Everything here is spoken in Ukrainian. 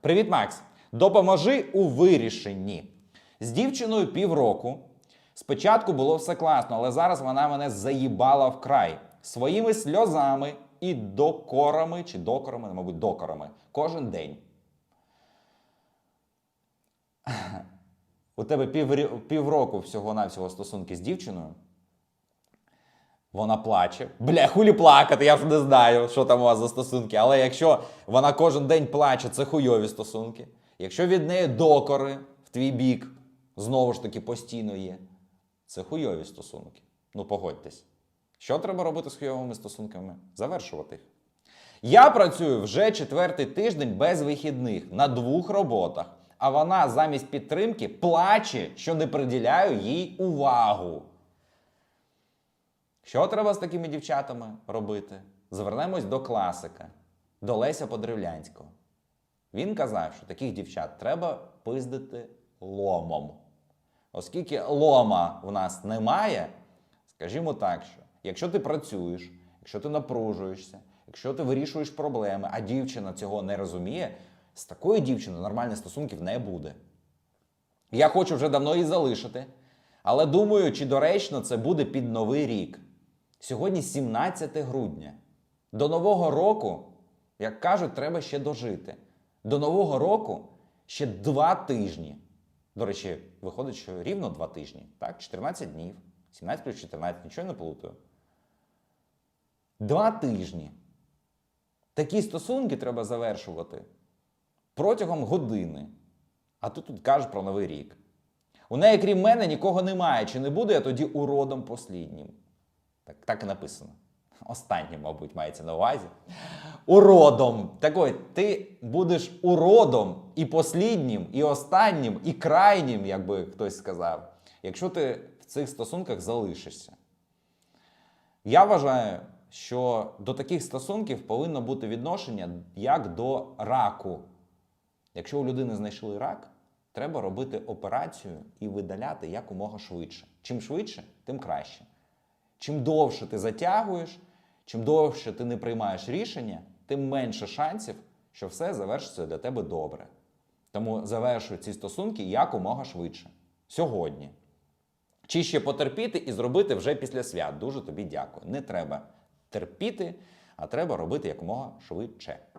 Привіт, Макс! Допоможи у вирішенні. З дівчиною півроку. Спочатку було все класно, але зараз вона мене заїбала вкрай своїми сльозами і докорами, чи докорами, мабуть, докорами кожен день. У тебе півроку всього-навсього стосунки з дівчиною. Вона плаче. Бля, хулі плакати, я ж не знаю, що там у вас за стосунки. Але якщо вона кожен день плаче, це хуйові стосунки. Якщо від неї докори в твій бік, знову ж таки постійно є, це хуйові стосунки. Ну погодьтесь. Що треба робити з хуйовими стосунками? Завершувати їх. Я працюю вже четвертий тиждень без вихідних на двох роботах, а вона замість підтримки плаче, що не приділяю їй увагу. Що треба з такими дівчатами робити? Звернемось до класика, до Леся Подревлянського. Він казав, що таких дівчат треба пиздити ломом. Оскільки лома в нас немає, скажімо так, що якщо ти працюєш, якщо ти напружуєшся, якщо ти вирішуєш проблеми, а дівчина цього не розуміє, з такою дівчиною нормальних стосунків не буде. Я хочу вже давно її залишити, але думаю, чи доречно це буде під новий рік. Сьогодні 17 грудня. До Нового року, як кажуть, треба ще дожити. До Нового року ще два тижні. До речі, виходить, що рівно два тижні. Так, 14 днів. 17 плюс 14, нічого не плутаю. Два тижні. Такі стосунки треба завершувати протягом години. А ти тут кажеш про новий рік. У неї, крім мене, нікого немає. Чи не буду я тоді уродом посліднім? Так, так і написано. Останнім, мабуть, мається на увазі. Уродом. Так ось, ти будеш уродом і посліднім, і останнім, і крайнім, як би хтось сказав, якщо ти в цих стосунках залишишся. Я вважаю, що до таких стосунків повинно бути відношення як до раку. Якщо у людини знайшли рак, треба робити операцію і видаляти якомога швидше. Чим швидше, тим краще. Чим довше ти затягуєш, чим довше ти не приймаєш рішення, тим менше шансів, що все завершиться для тебе добре. Тому завершуй ці стосунки якомога швидше. Сьогодні. Чи ще потерпіти і зробити вже після свят. Дуже тобі дякую. Не треба терпіти, а треба робити якомога швидше.